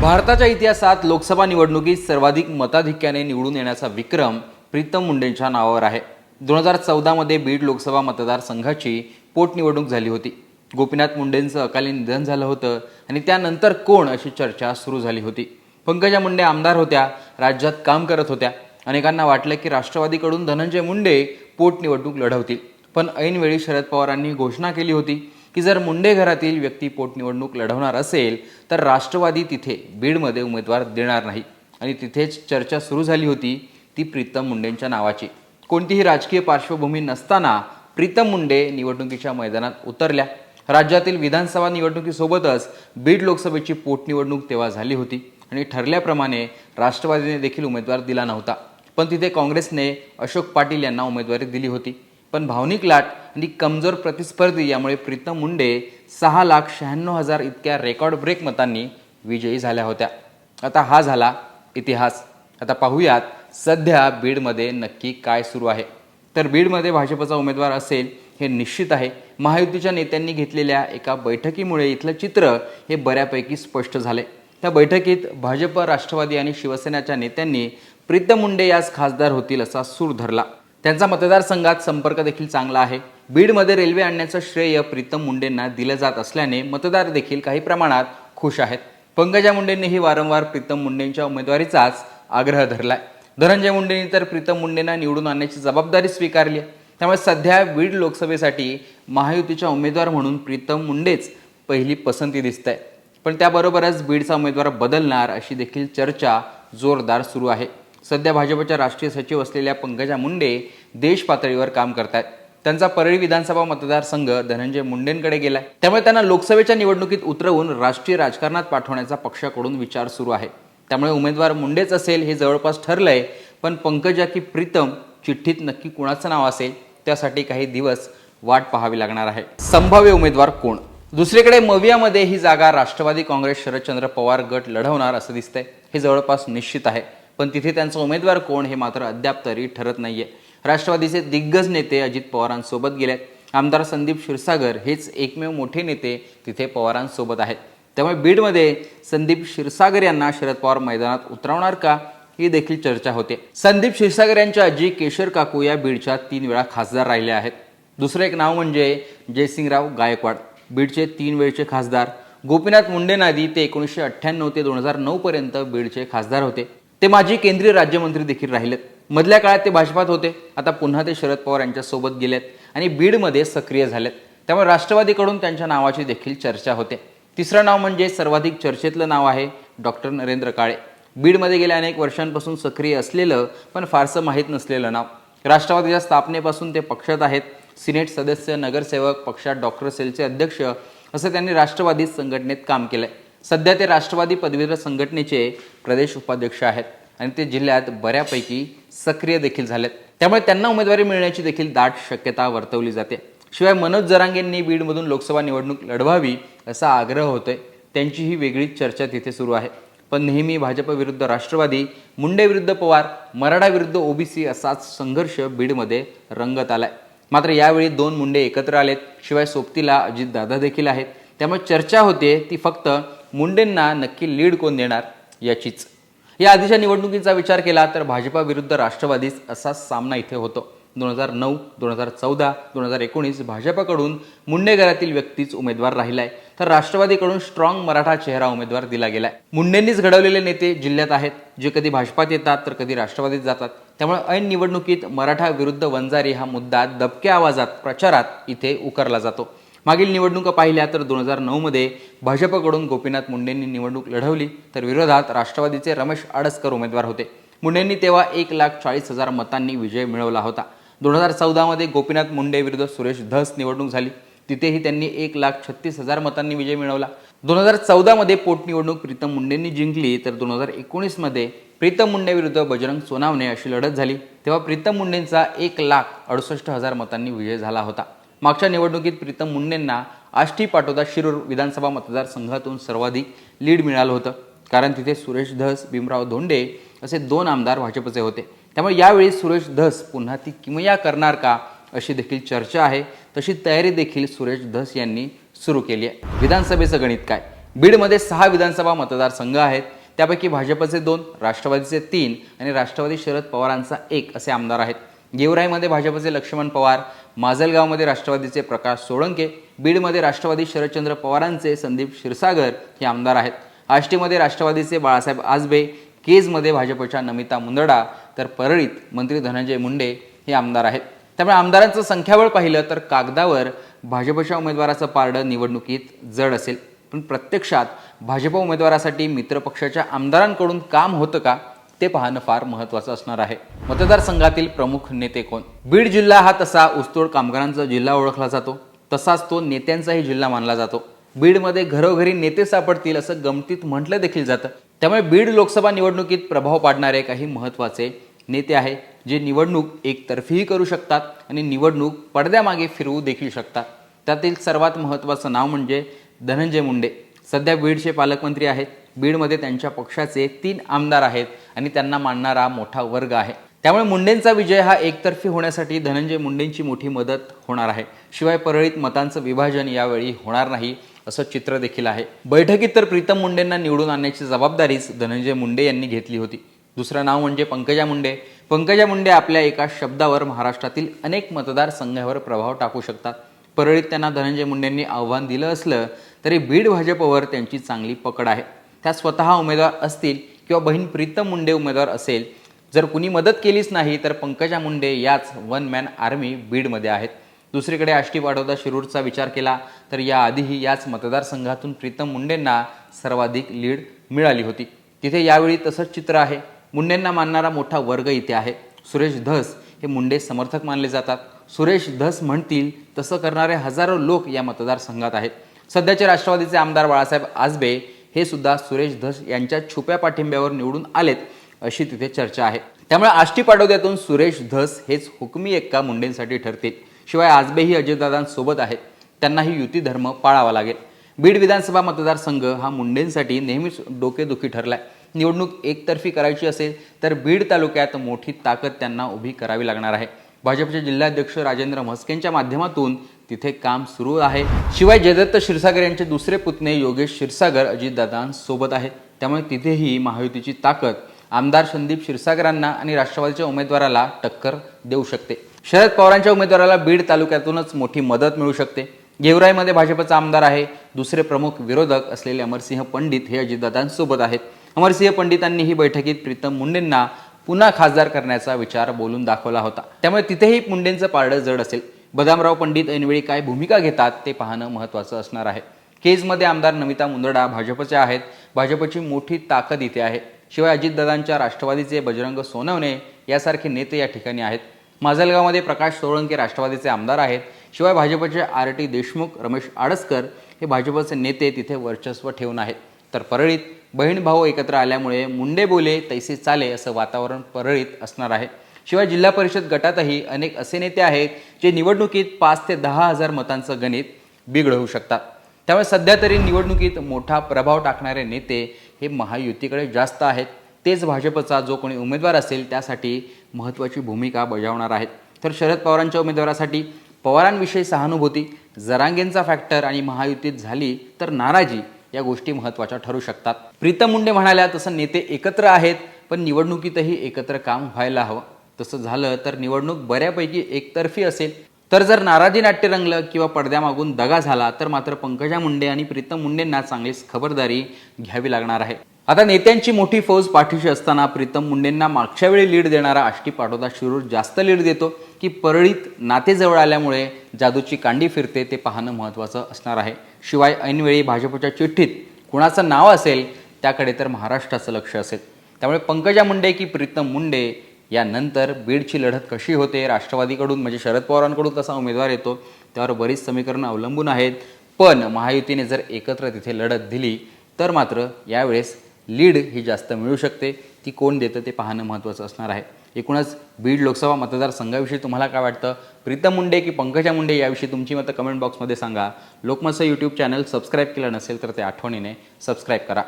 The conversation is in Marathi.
भारताच्या इतिहासात लोकसभा निवडणुकीत सर्वाधिक मताधिक्याने निवडून येण्याचा विक्रम प्रीतम मुंडेंच्या नावावर आहे. दोन हजार चौदामध्ये बीड लोकसभा मतदारसंघाची पोटनिवडणूक झाली होती. गोपीनाथ मुंडेंचं अकाली निधन झालं होतं आणि त्यानंतर कोण अशी चर्चा सुरू झाली होती? पंकजा मुंडे आमदार होत्या राज्यात काम करत होत्या. अनेकांना वाटलं की राष्ट्रवादीकडून धनंजय मुंडे पोटनिवडणूक लढवतील. पण ऐनवेळी शरद पवारांनी घोषणा केली होती की जर मुंडे घरातील व्यक्ती पोटनिवडणूक लढवणार असेल तर राष्ट्रवादी तिथे बीडमध्ये उमेदवार देणार नाही. आणि तिथेच चर्चा सुरू झाली होती ती प्रीतम मुंडेंच्या नावाची. कोणतीही राजकीय पार्श्वभूमी नसताना प्रीतम मुंडे निवडणुकीच्या मैदानात उतरल्या. राज्यातील विधानसभा निवडणुकीसोबतच बीड लोकसभेची पोटनिवडणूक तेव्हा झाली होती. आणि ठरल्याप्रमाणे राष्ट्रवादीने देखील उमेदवार दिला नव्हता. पण तिथे काँग्रेसने अशोक पाटील यांना उमेदवारी दिली होती. पण भावनिक लाट आणि कमजोर प्रतिस्पर्धी यामुळे प्रीतम मुंडे सहा लाख शहाण्णव हजार इतक्या रेकॉर्ड ब्रेक मतांनी विजयी झाल्या होत्या. आता हा झाला इतिहास. आता पाहूयात सध्या बीडमध्ये नक्की काय सुरू आहे. तर बीडमध्ये भाजपचा उमेदवार असेल हे निश्चित आहे. महायुतीच्या नेत्यांनी घेतलेल्या एका बैठकीमुळे इथलं चित्र हे बऱ्यापैकी स्पष्ट झाले. त्या बैठकीत भाजप राष्ट्रवादी आणि शिवसेनेच्या नेत्यांनी प्रीतम मुंडे याच खासदार होतील असा सूर धरला. त्यांचा मतदारसंघात संपर्क देखील चांगला आहे. बीडमध्ये रेल्वे आणण्याचं श्रेय प्रीतम मुंडेंना दिलं जात असल्याने मतदार देखील काही प्रमाणात खुश आहेत. पंकजा मुंडेंनीही वारंवार प्रीतम मुंडेंच्या उमेदवारीचाच आग्रह धरलाय. धनंजय मुंडेंनी तर प्रीतम मुंडेंना निवडून आणण्याची जबाबदारी स्वीकारली आहे. त्यामुळे सध्या बीड लोकसभेसाठी महायुतीच्या उमेदवार म्हणून प्रीतम मुंडेच पहिली पसंती दिसत आहे पण त्याबरोबरच बीडचा उमेदवार बदलणार अशी देखील चर्चा जोरदार सुरू आहे. सध्या भाजपच्या राष्ट्रीय सचिव असलेल्या पंकजा मुंडे देश पातळीवर काम आहेत त्यांचा परळी विधानसभा मतदारसंघ धनंजय मुंडेंकडे गेलाय. त्यामुळे त्यांना लोकसभेच्या निवडणुकीत उतरवून राष्ट्रीय राजकारणात पाठवण्याचा पक्षाकडून विचार सुरू आहे. त्यामुळे उमेदवार मुंडेच असेल हे जवळपास ठरलंय पण पंकजा की प्रीतम चिठ्ठीत नक्की कुणाचं नाव असेल त्यासाठी काही दिवस वाट पाहावी लागणार आहे. संभाव्य उमेदवार कोण? दुसरीकडे मवियामध्ये ही जागा राष्ट्रवादी काँग्रेस शरदचंद्र पवार गट लढवणार असं दिसतंय. हे जवळपास निश्चित आहे पण तिथे त्यांचा उमेदवार कोण हे मात्र अद्याप तरी ठरत नाहीये. राष्ट्रवादीचे दिग्गज नेते अजित पवारांसोबत गेलेत आमदार संदीप क्षीरसागर हेच एकमेव मोठे नेते तिथे पवारांसोबत आहेत. त्यामुळे बीडमध्ये संदीप क्षीरसागर यांना शरद पवार मैदानात उतरवणार का? ही देखील चर्चा होते. संदीप क्षीरसागर यांच्या आजी केशर काकू या बीडच्या तीन वेळा खासदार राहिले आहेत. दुसरं एक नाव म्हणजे जयसिंगराव गायकवाड बीडचे तीन वेळचे खासदार. गोपीनाथ मुंडेनादी ते एकोणीसशे अठ्ठ्याण्णव ते दोन हजार नऊ पर्यंत बीडचे खासदार होते. ते माजी केंद्रीय राज्यमंत्री देखील राहिलेत. मधल्या काळात ते भाजपात होते. आता पुन्हा ते शरद पवार यांच्यासोबत गेलेत आणि बीडमध्ये सक्रिय झालेत. त्यामुळे राष्ट्रवादीकडून त्यांच्या नावाची देखील चर्चा होते. तिसरं नाव म्हणजे सर्वाधिक चर्चेतलं नाव आहे डॉक्टर नरेंद्र काळे. बीडमध्ये गेल्या अनेक वर्षांपासून सक्रिय असलेलं पण फारसं माहीत नसलेलं नाव. राष्ट्रवादीच्या स्थापनेपासून ते पक्षात आहेत. सिनेट सदस्य नगरसेवक पक्षात डॉक्टर सेलचे अध्यक्ष असं त्यांनी राष्ट्रवादी संघटनेत काम केलंय. सध्या ते राष्ट्रवादी पदवीधर संघटनेचे प्रदेश उपाध्यक्ष आहेत. आणि ते जिल्ह्यात बऱ्यापैकी सक्रिय देखील झालेत. त्यामुळे त्यांना उमेदवारी मिळण्याची देखील दाट शक्यता वर्तवली जाते. शिवाय मनोज जरांगेंनी बीडमधून लोकसभा निवडणूक लढवावी असा आग्रह होतोय. त्यांची ही वेगळीच चर्चा तिथे सुरू आहे. पण नेहमी भाजप विरुद्ध राष्ट्रवादी मुंडे विरुद्ध पवार मराठा विरुद्ध ओबीसी असाच संघर्ष बीडमध्ये रंगत आलाय. मात्र यावेळी दोन मुंडे एकत्र आलेत. शिवाय सोबतीला अजितदादा देखील आहेत. त्यामुळे चर्चा होते ती फक्त मुंडेंना नक्की लीड कोण देणार याचीच. या आधीच्या निवडणुकीचा विचार केला तर भाजपा विरुद्ध राष्ट्रवादीच असा सामना इथे होतो. दोन हजार नऊ दोन हजार चौदा दोन हजार एकोणीस भाजपाकडून मुंडे घरातील व्यक्तीच उमेदवार राहिलाय. तर राष्ट्रवादीकडून स्ट्रॉंग मराठा चेहरा उमेदवार दिला गेलाय. मुंडेंनीच घडवलेले नेते जिल्ह्यात आहेत. जे कधी भाजपात येतात तर कधी राष्ट्रवादीत जातात. त्यामुळे ऐन निवडणुकीत मराठा विरुद्ध वंजारी हा मुद्दा दबक्या आवाजात प्रचारात इथे उकरला जातो. मागील निवडणुका पाहिल्या तर दोन हजार नऊमध्ये भाजपकडून गोपीनाथ मुंडेंनी निवडणूक लढवली. तर विरोधात राष्ट्रवादीचे रमेश आडसकर उमेदवार होते. मुंडेंनी तेव्हा एक लाख चाळीस हजार मतांनी विजय मिळवला होता. दोन हजार चौदामध्ये गोपीनाथ मुंडे विरुद्ध सुरेश धस निवडणूक झाली. तिथेही त्यांनी एक लाख छत्तीस हजार मतांनी विजय मिळवला. दोन हजार चौदामध्ये पोटनिवडणूक प्रीतम मुंडेंनी जिंकली. तर दोन हजार एकोणीसमध्ये प्रीतम मुंडे विरुद्ध बजरंग सोनावणे अशी लढत झाली. तेव्हा प्रीतम मुंडेंचा एक लाख अडुसष्ट हजार मतांनी विजय झाला होता. मागच्या निवडणुकीत प्रीतम मुंडेंना आष्टी पाटोदा शिरूर विधानसभा मतदारसंघातून सर्वाधिक लीड मिळालं होतं. कारण तिथे सुरेश धस भीमराव धोंडे असे दोन आमदार भाजपचे होते. त्यामुळे यावेळी सुरेश धस पुन्हा ती किमया करणार का अशी देखील चर्चा आहे. तशी तयारी देखील सुरेश धस यांनी सुरू केली आहे. विधानसभेचं गणित काय? बीडमध्ये सहा विधानसभा मतदारसंघ आहेत. त्यापैकी भाजपचे दोन राष्ट्रवादीचे तीन आणि राष्ट्रवादी शरद पवारांचा एक असे आमदार आहेत. गेवराईमध्ये भाजपचे लक्ष्मण पवार माजलगावमध्ये राष्ट्रवादीचे प्रकाश सोळंके बीडमध्ये राष्ट्रवादी शरदचंद्र पवारांचे संदीप क्षीरसागर हे आमदार आहेत. आष्टीमध्ये राष्ट्रवादीचे बाळासाहेब आजबे केजमध्ये भाजपच्या नमिता मुंदडा तर परळीत मंत्री धनंजय मुंडे हे आमदार आहेत. त्यामुळे आमदारांचं संख्याबळ पाहिलं तर कागदावर भाजपच्या उमेदवाराचं पारडं निवडणुकीत जड असेल. पण प्रत्यक्षात भाजप उमेदवारासाठी मित्रपक्षाच्या आमदारांकडून काम होतं का? ते पाहणं फार महत्त्वाचं असणार आहे. मतदारसंघातील प्रमुख नेते कोण? बीड जिल्हा हा तसा ऊसतोड कामगारांचा जिल्हा ओळखला जातो. तसाच तो नेत्यांचाही जिल्हा मानला जातो. बीडमध्ये घरोघरी नेते सापडतील असं गमतीत म्हटलं देखील जातं. त्यामुळे बीड लोकसभा निवडणुकीत प्रभाव पाडणारे काही महत्त्वाचे नेते आहे जे निवडणूक एकतर्फीही करू शकतात आणि निवडणूक पडद्यामागे फिरवू देखील शकतात. त्यातील सर्वात महत्त्वाचं नाव म्हणजे धनंजय मुंडे. सध्या बीडचे पालकमंत्री आहेत. बीडमध्ये त्यांच्या पक्षाचे तीन आमदार आहेत आणि त्यांना मानणारा मोठा वर्ग आहे. त्यामुळे मुंडेंचा विजय हा एकतर्फी होण्यासाठी धनंजय मुंडेंची मोठी मदत होणार आहे. शिवाय परळीत मतांचं विभाजन यावेळी होणार नाही असं चित्र देखील आहे. बैठकीत तर प्रीतम मुंडेंना निवडून आणण्याची जबाबदारीच धनंजय मुंडे यांनी घेतली होती. दुसरं नाव म्हणजे पंकजा मुंडे. पंकजा मुंडे आपल्या एका शब्दावर महाराष्ट्रातील अनेक मतदारसंघावर प्रभाव टाकू शकतात. परळीत त्यांना धनंजय मुंडेंनी आव्हान दिलं असलं तरी बीड भाजपवर त्यांची चांगली पकड आहे. त्या स्वतः उमेदवार असतील किंवा बहीण प्रीतम मुंडे उमेदवार असेल जर कुणी मदत केलीच नाही तर पंकजा मुंडे याच वन मॅन आर्मी बीडमध्ये आहेत. दुसरीकडे आष्टी वाढवता शिरूरचा विचार केला तर याआधीही याच मतदारसंघातून प्रीतम मुंडेंना सर्वाधिक लीड मिळाली होती. तिथे यावेळी तसंच चित्र आहे. मुंडेंना मानणारा मोठा वर्ग इथे आहे. सुरेश धस हे मुंडे समर्थक मानले जातात. सुरेश धस म्हणतील तसं करणारे हजारो लोक या मतदारसंघात आहेत. सध्याचे राष्ट्रवादीचे आमदार बाळासाहेब आजबे हे सुद्धा सुरेश धस यांच्या छुप्या पाठिंब्यावर निवडून आलेत अशी तिथे चर्चा आहे. त्यामुळे आष्टी पाडोद्यातून सुरेश धस हेच हुकमी एक्का मुंडेंसाठी ठरतील. शिवाय आजबेही अजितदादांसोबत आहेत. त्यांनाही युती धर्म पाळावा लागेल. बीड विधानसभा मतदारसंघ हा मुंडेंसाठी नेहमीच डोकेदुखी ठरलाय. निवडणूक एकतर्फी करायची असेल तर बीड तालुक्यात मोठी ताकद त्यांना उभी करावी लागणार आहे. भाजपचे जिल्हाध्यक्ष राजेंद्र म्हस्केंच्या माध्यमातून तिथे काम सुरू आहे. शिवाय जयदत्त क्षीरसागर यांचे दुसरे पुतणे योगेश क्षीरसागर अजितदादांसोबत आहेत. त्यामुळे तिथेही महायुतीची ताकद आमदार संदीप क्षीरसागरांना आणि राष्ट्रवादीच्या उमेदवाराला टक्कर देऊ शकते. शरद पवारांच्या उमेदवाराला बीड तालुक्यातूनच मोठी मदत मिळू शकते. गेवराईमध्ये भाजपचा आमदार आहे. दुसरे प्रमुख विरोधक असलेले अमरसिंह पंडित हे अजितदादांसोबत आहेत. अमरसिंह पंडितांनी ही बैठकीत प्रीतम मुंडेंना पुन्हा खासदार करण्याचा विचार बोलून दाखवला होता. त्यामुळे तिथेही मुंडेंचं पारडं जड असेल. बदामराव पंडित ऐनवेळी काय भूमिका घेतात ते पाहणं महत्त्वाचं असणार आहे. केजमध्ये आमदार नमिता मुंदडा भाजपच्या आहेत. भाजपची मोठी ताकद इथे आहे. शिवाय अजितदादांच्या राष्ट्रवादीचे बजरंग सोनवणे यासारखे नेते या ठिकाणी आहेत. माजलगावमध्ये प्रकाश सोळंके राष्ट्रवादीचे आमदार आहेत. शिवाय भाजपचे आर टी देशमुख रमेश आडसकर हे भाजपचे नेते तिथे वर्चस्व ठेवून आहेत. तर परळीत बहीण भाऊ एकत्र आल्यामुळे मुंडे बोले तैसे चाले असं वातावरण परळीत असणार आहे. शिवाय जिल्हा परिषद गटातही अनेक असे नेते आहेत जे निवडणुकीत पाच ते दहा हजार मतांचं गणित बिघडवू शकतात. त्यामुळे सध्या तरी निवडणुकीत मोठा प्रभाव टाकणारे नेते हे महायुतीकडे जास्त आहेत. तेच भाजपचा जो कोणी उमेदवार असेल त्यासाठी महत्त्वाची भूमिका बजावणार आहेत. तर शरद पवारांच्या उमेदवारासाठी पवारांविषयी सहानुभूती जरांगेंचा फॅक्टर आणि महायुतीत झाली तर नाराजी या गोष्टी महत्त्वाच्या ठरू शकतात. प्रीतम मुंडे म्हणाल्या तसं नेते एकत्र आहेत पण निवडणुकीतही एकत्र काम व्हायला हवं. तसं झालं तर निवडणूक बऱ्यापैकी एकतर्फी असेल. तर जर नाराजी नाट्य रंगलं किंवा पडद्यामागून दगा झाला तर मात्र पंकजा मुंडे आणि प्रीतम मुंडेंना चांगलीच खबरदारी घ्यावी लागणार आहे. आता नेत्यांची मोठी फौज पाठीशी असताना प्रीतम मुंडेंना मागच्या वेळी लीड देणारा आष्टी पाटोदा शिरूर जास्त लीड देतो की परळीत नातेजवळ आल्यामुळे जादूची कांडी फिरते ते पाहणं महत्त्वाचं असणार आहे. शिवाय ऐनवेळी भाजपच्या चिठ्ठीत कुणाचं नाव असेल त्याकडे तर महाराष्ट्राचं लक्ष असेल. त्यामुळे पंकजा मुंडे की प्रीतम मुंडे यानंतर बीडची लढत कशी होते? राष्ट्रवादीकडून म्हणजे शरद पवारांकडून कसा उमेदवार येतो. त्यावर बरीच समीकरणं अवलंबून आहेत. पण महायुतीने जर एकत्र तिथे लढत दिली तर मात्र यावेळेस लीड ही जास्त मिळू शकते. ती कोण देतं ते पाहणं महत्त्वाचं असणार आहे. एकूणच बीड लोकसभा मतदारसंघाविषयी तुम्हाला काय वाटतं? प्रीतम मुंडे की पंकजा मुंडे याविषयी तुमची मतं कमेंट बॉक्समध्ये सांगा. लोकमतचं यूट्यूब चॅनल सबस्क्राईब केलं नसेल तर ते आठवणीने सबस्क्राईब करा.